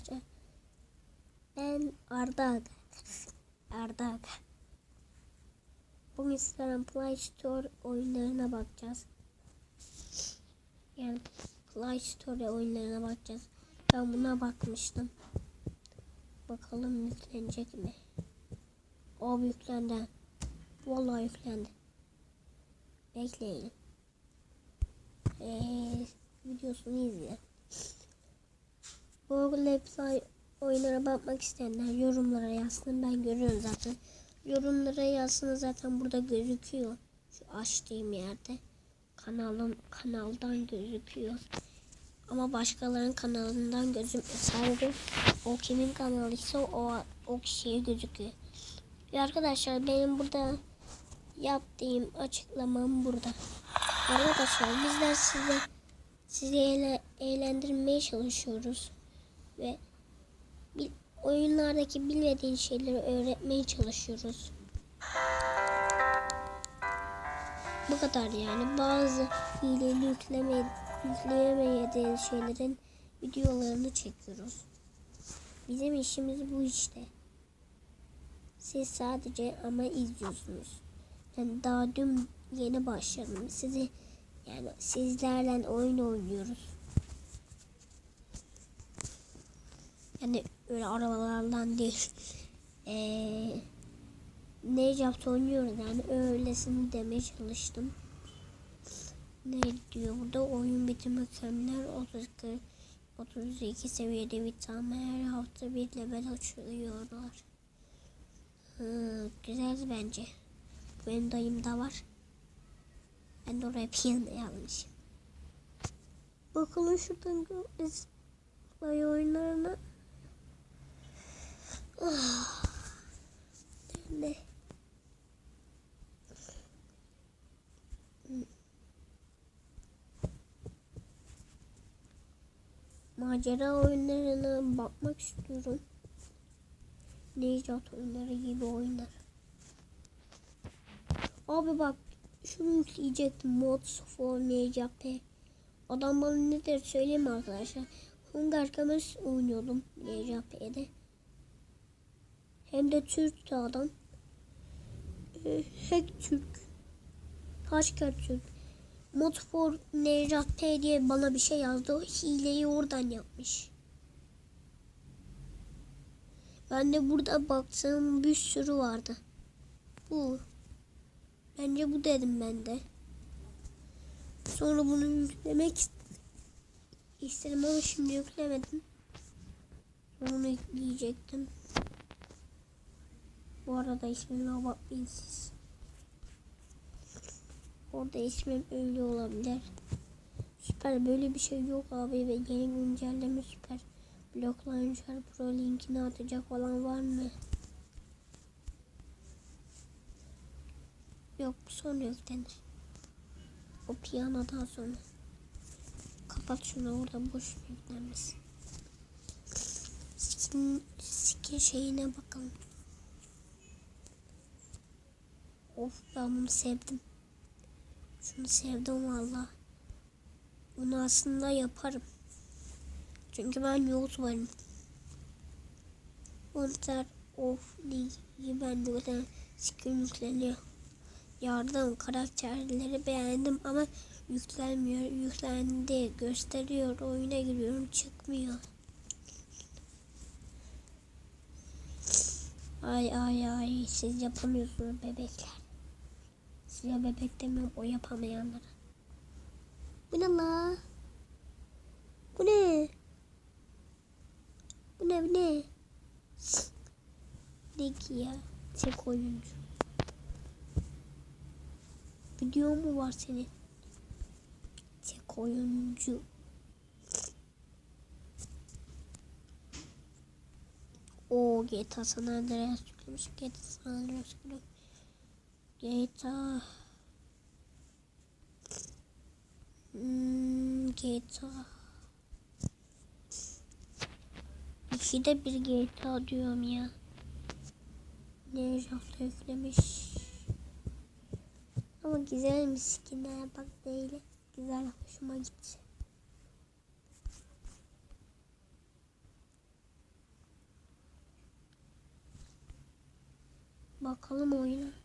arkadaşlar. Ben Arda Aga. Arda Aga. Bugün sizlerle Play Store oyunlarına bakacağız. Yani Play Store oyunlarına bakacağız. Ben buna bakmıştım. Bakalım yüklenecek mi? O yüklendi. Vallahi yüklendi. Bekleyin. Ee, videosunu izle. Bu Play oyunlara bakmak isteyenler yorumlara yazsın. Ben görüyorum zaten. Yorumlara yazsın zaten burada gözüküyor. Şu açtığım yerde. Kanalım kanaldan gözüküyor. Ama başkalarının kanalından gözükmüyor. Sadece o kimin kanalıysa o, o kişiye gözüküyor. Ve arkadaşlar benim burada yaptığım açıklamam burada. Arkadaşlar bizler size sizi eğle, eğlendirmeye çalışıyoruz ve oyunlardaki bilmediğin şeyleri öğretmeye çalışıyoruz. Bu kadar yani. Bazı hileli yükleme, yükleyemediğin şeylerin videolarını çekiyoruz. Bizim işimiz bu işte. Siz sadece ama izliyorsunuz. Yani daha dün yeni başladım. Sizi yani sizlerle oyun oynuyoruz. Yani öyle arabalardan değil. Ee, Necap oynuyoruz yani öylesini demeye çalıştım. Ne diyor burada? Oyun bitirmek mükemmel 32 32 seviyede tane her hafta bir level açılıyorlar. Hı, güzel bence. Benim dayım da var. Ben de oraya piyano yazmışım. Bakalım şuradan görürüz. Play oyunlarına. Ah. Ne? Macera oyunlarına bakmak istiyorum. Necat oyunları gibi oyunlar. Abi bak şunu yükleyecektim. Mods for NCP. Adam bana ne der söyleyeyim arkadaşlar. Hunger Games oynuyordum NCP'de. Hem de Türk adam. Ee, Hack Türk. Haşker Türk. Mod for NCP diye bana bir şey yazdı. Hileyi oradan yapmış. Ben de burada baktım bir sürü vardı. Bu. Bence bu dedim ben de. Sonra bunu yüklemek istedim ama şimdi yüklemedim. Onu yükleyecektim. Bu arada ismime bakmayın siz. Orada ismim öyle olabilir. Süper böyle bir şey yok abi ve yeni güncelleme süper. Block Launcher Pro linkini atacak falan var mı? Yok sonra yüklenir. O piyanodan sonra. Kapat şunu orada boş yüklenmesin. Skin, skin şeyine bakalım. Of ben bunu sevdim. Şunu sevdim valla. Bunu aslında yaparım. Çünkü ben YouTuber'ım. Monster of League'i ben de zaten skin yükleniyor. Yardım karakterleri beğendim ama yüklenmiyor. Yüklendi gösteriyor. Oyuna giriyorum çıkmıyor. Ay ay ay siz yapamıyorsunuz bebekler. Size bebek demiyorum o yapamayanlara. Bu ne la? Bu ne? Bu ne bu ne? Ne ki ya? Tek oyuncu. Video mu var senin? Tek oyuncu. O GTA San Andreas yüklemiş. GTA San Andreas yüklemiş. GTA hmm, GTA İki de bir GTA diyorum ya. Dejaft eklemiş. Ama güzelmiş skinlere bak değil. Güzel hoşuma gitti. Bakalım oyuna.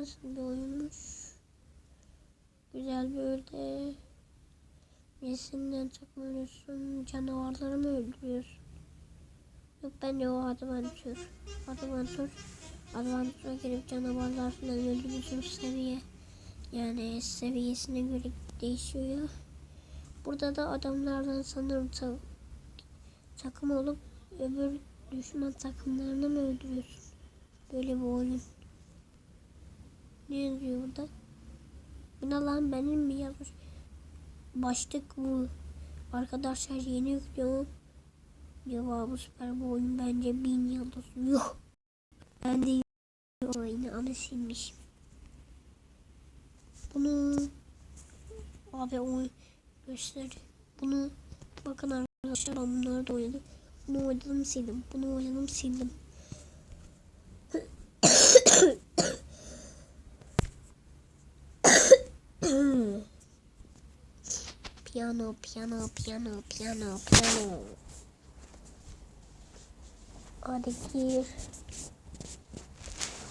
Nasıl bir oyunmuş? Güzel böyle. Resimden takmıyorsun. Canavarları mı öldürüyorsun? Yok bence o adventür. Adventür. Adventür'e girip canavarlar falan öldürüyorsun seviye. Yani seviyesine göre değişiyor ya. Burada da adamlardan sanırım ta- takım olup öbür düşman takımlarını mı öldürüyorsun? Böyle bir oyun. Ne yazıyor burada? Bu lan benim mi yazmış? Başlık bu. Arkadaşlar yeni yüklüyorum. Cevabı süper bu oyun bence bin yıldız. Yok. Ben de oyunu ama silmişim. Bunu abi oyun göster. Bunu bakın arkadaşlar ben bunları da oynadım. Bunu oynadım sildim. Bunu oynadım sildim. Piyano, piyano, piyano, piyano, piyano. Hadi.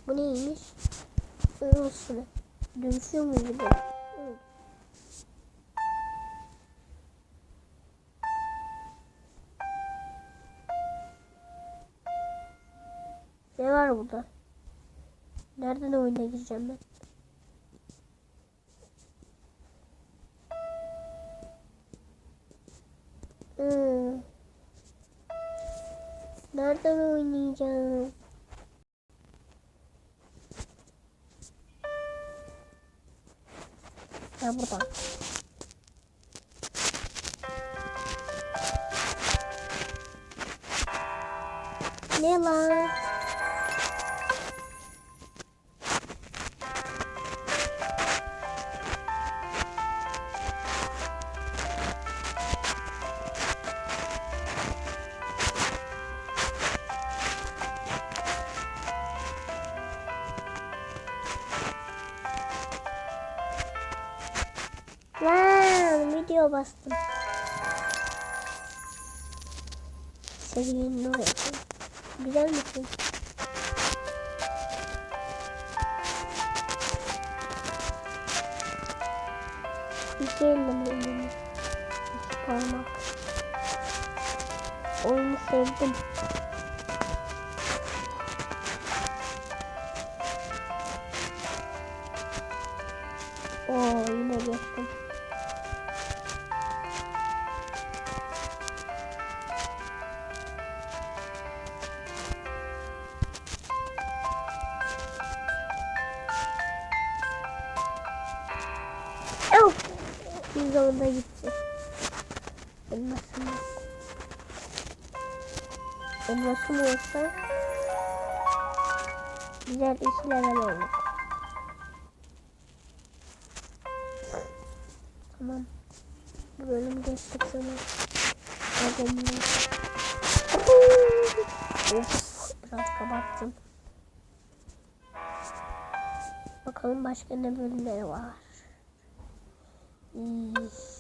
Bu neymiş? Olsun. Dönüşüyor muydu bu? Evet. Ne var burada? Nereden oyuna gireceğim ben? Nereden oynayacağım? Ha burada. Ne lan? Lan video bastım. Seviyenin oraya. Güzel misin? İki elle mi elini? İki parmak. Oyunu sevdim. Oo yine geçtim. Zamanda gitti. Elmasım yok. Elmasım olsa güzel iki level olur. Tamam. Bu bölüm geçtik sana. Adamı. Of, biraz kapattım. Bakalım başka ne bölümleri var. 嗯。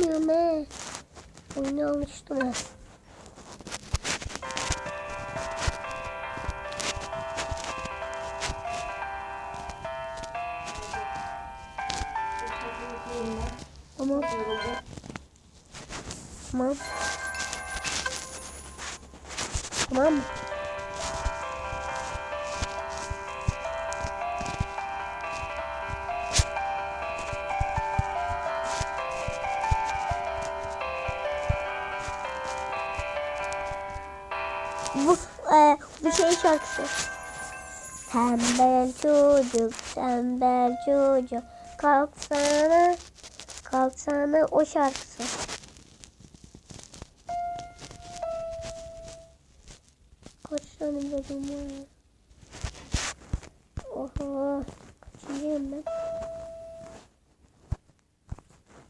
oynayamıyorum he. Oyunu almıştım he. Şarkısı. Tembel çocuk, tembel çocuk. Kalksana, kalksana o şarkısı. Kaç tane bölüm var? ya? Oho, kaçıncıyım ben?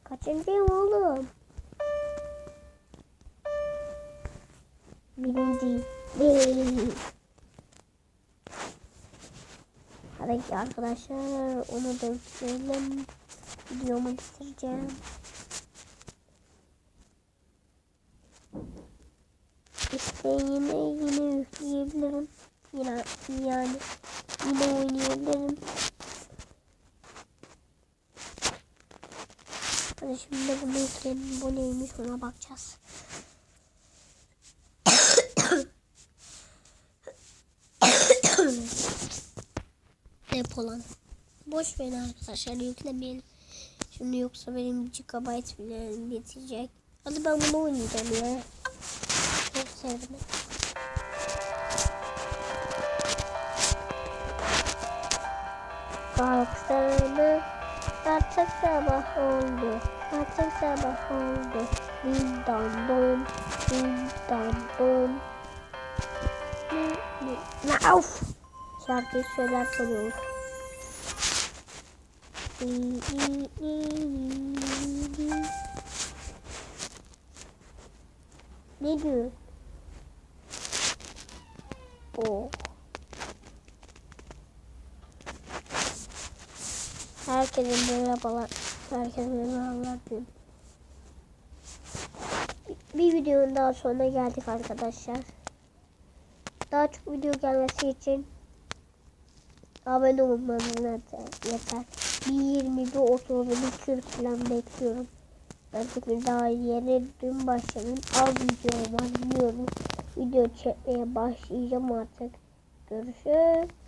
Kaçıncıyım oğlum? Birinci. Değil. Hadi arkadaşlar onu da bitirelim. Videomu bitireceğim. İşte yine yine yükleyebilirim. Yine yani yine oynayabilirim. Hadi şimdi bunu yükleyelim. Bu neymiş ona bakacağız. Depolan. Boş verin arkadaşlar yüklemeyelim. Şimdi yoksa benim GB bile bitecek. Hadi ben bunu oynayacağım ya. Çok sevdim. Kalksana artık sabah oldu. Artık sabah oldu. Din dan don, din dan don. Ni- ni- Na of. Şarkıyı söylerken olur. Ne diyor? O. Herkese merhabalar. Herkese merhabalar diyorum. Bir- Bir videonun daha sonuna geldik arkadaşlar. Daha çok video gelmesi için abone olmanız yeter. Bir 20, bir 30, bir 40 falan bekliyorum. Artık bir daha yeni dün başladım. Az video var biliyorum. Video çekmeye başlayacağım artık. Görüşürüz.